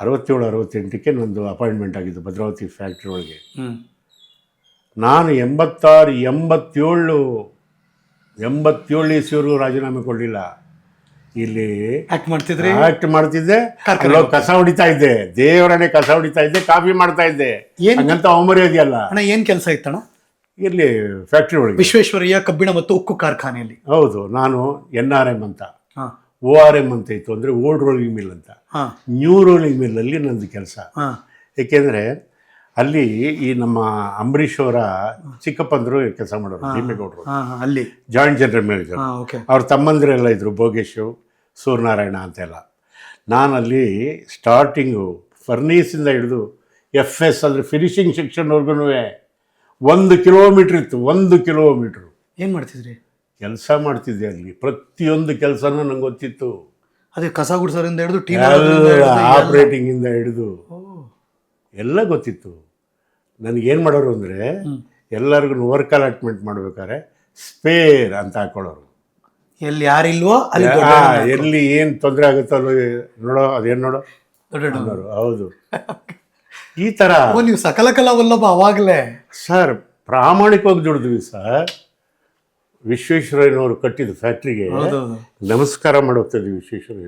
ಅರವತ್ತೇಳು ಅರವತ್ತೆಂಟಕ್ಕೆ ನಂದು ಅಪಾಯಿಂಟ್ಮೆಂಟ್ ಆಗಿದ್ದು ಭದ್ರಾವತಿ ಫ್ಯಾಕ್ಟ್ರಿ ಒಳಗೆ. ನಾನು ಎಂಬತ್ತಾರು ಎಂಬತ್ತೇಳು ಎಂಬತ್ತೇಳು ಇಸ್ವಿವರೆಗೂ ರಾಜೀನಾಮೆ ಕೊಡಲಿಲ್ಲ. ಇಲ್ಲಿ ಆಕ್ಟ್ ಮಾಡ್ತಿದ್ರೆ? ಆಕ್ಟ್ ಮಾಡ್ತಿದ್ದೆ. ಕಸ ಹೊಡಿತಾ ಇದ್ದೆ. ದೇವರನ್ನೇ ಕಸ ಹೊಡಿತಾ ಇದ್ದೆ ಕಾಫಿ ಮಾಡ್ತಾ ಇದ್ದೆ. ಏನ್- ಹಂಗಂತ ಅವಮರ್ಯಾದೆಯಲ್ಲ ಅಣ್ಣ ಏನ್ ಕೆಲಸ ಇತ್ತಣ್ಣ? ಇಲ್ಲಿ ಫ್ಯಾಕ್ಟ್ರಿ ಒಳಗೆ. ವಿಶ್ವೇಶ್ವರಯ್ಯ ಕಬ್ಬಿಣ ಮತ್ತು ಉಕ್ಕು ಕಾರ್ಖಾನೆಯಲ್ಲಿ. ಹೌದು ನಾನು ಎನ್ ಆರ್ ಎಂ ಅಂತ. ಓ ಆರ್ ಎಂ ಅಂತ ಇತ್ತು ಅಂದರೆ ಓಲ್ಡ್ ರೋಲಿಂಗ್ ಮಿಲ್ ಅಂತ. ನ್ಯೂ ರೋಲಿಂಗ್ ಮಿಲ್ಲಲ್ಲಿ ನಂದು ಕೆಲಸ. ಏಕೆಂದರೆ ಅಲ್ಲಿ ಈ ನಮ್ಮ ಅಂಬರೀಷ್ ಅವರ ಚಿಕ್ಕಪ್ಪಂದರು ಕೆಲಸ ಮಾಡೋರು ಭೀಮೇಗೌಡರು. ಅಲ್ಲಿ. Joint general manager. ಅವ್ರ ತಮ್ಮಂದಿರೆಲ್ಲ ಇದ್ದರು ಭೋಗೇಶ್ ಸೂರ್ಯನಾರಾಯಣ ಅಂತೆಲ್ಲ. ನಾನಲ್ಲಿ ಸ್ಟಾರ್ಟಿಂಗು ಫರ್ನೀಸಿಂದ ಹಿಡಿದು ಎಫ್ ಎಸ್ ಅಂದರೆ ಫಿನಿಷಿಂಗ್ ಸೆಕ್ಷನ್ವರ್ಗೂ ಒಂದು ಕಿಲೋಮೀಟ್ರ್ ಇತ್ತು ಒಂದು ಕಿಲೋಮೀಟ್ರು ಏನು ಮಾಡ್ತಿದ್ರಿ? ಕೆಲಸ ಮಾಡ್ತಿದ್ದೆ ಅಲ್ಲಿ. ಪ್ರತಿಯೊಂದು ಕೆಲಸನೂ ನಂಗೆ ಗೊತ್ತಿತ್ತು. ಅದೇ ಕಸ ಗುಡ್ಸೋರಿಂದ ಹಿಡಿದು ಟಿ ಆಪ್ರೇಟಿಂಗಿಂದ ಹಿಡಿದು ಎಲ್ಲ. ಗೊತ್ತಿತ್ತು. ನನಗೇನು ಮಾಡೋರು ಅಂದರೆ ಎಲ್ಲರಿಗೂ ವರ್ಕ್ ಅಲಾಟ್ಮೆಂಟ್ ಮಾಡ್ಬೇಕಾದ್ರೆ ಸ್ಪೇರ್ ಅಂತ ಹಾಕೊಳ್ಳೋರು. ಎಲ್ಲಿ ಯಾರಿಲ್ವೋ ಅಲ್ಲಿ ಎಲ್ಲಿ ಏನು ತೊಂದರೆ ಆಗುತ್ತೋ ಅಲ್ಲಿ ನೋಡೋ ಅದೇನು ನೋಡೋ? ದೊಡ್ಡ ಹೌದು. ಈ ಥರ ನೀವು ಸಕಲ ಕಲಾ ವಲ್ಲಭ ಅವಾಗಲೇ. ಸರ್ ಪ್ರಾಮಾಣಿಕವಾಗಿ ದುಡಿದ್ವಿ ಸರ್. ವಿಶ್ವೇಶ್ವರಯ್ಯನವರು ಕಟ್ಟಿದ ಫ್ಯಾಕ್ಟ್ರಿಗೆ ನಮಸ್ಕಾರ ಮಾಡೋಗ್ತದೆ ವಿಶ್ವೇಶ್ವರಯ್ಯನವರು.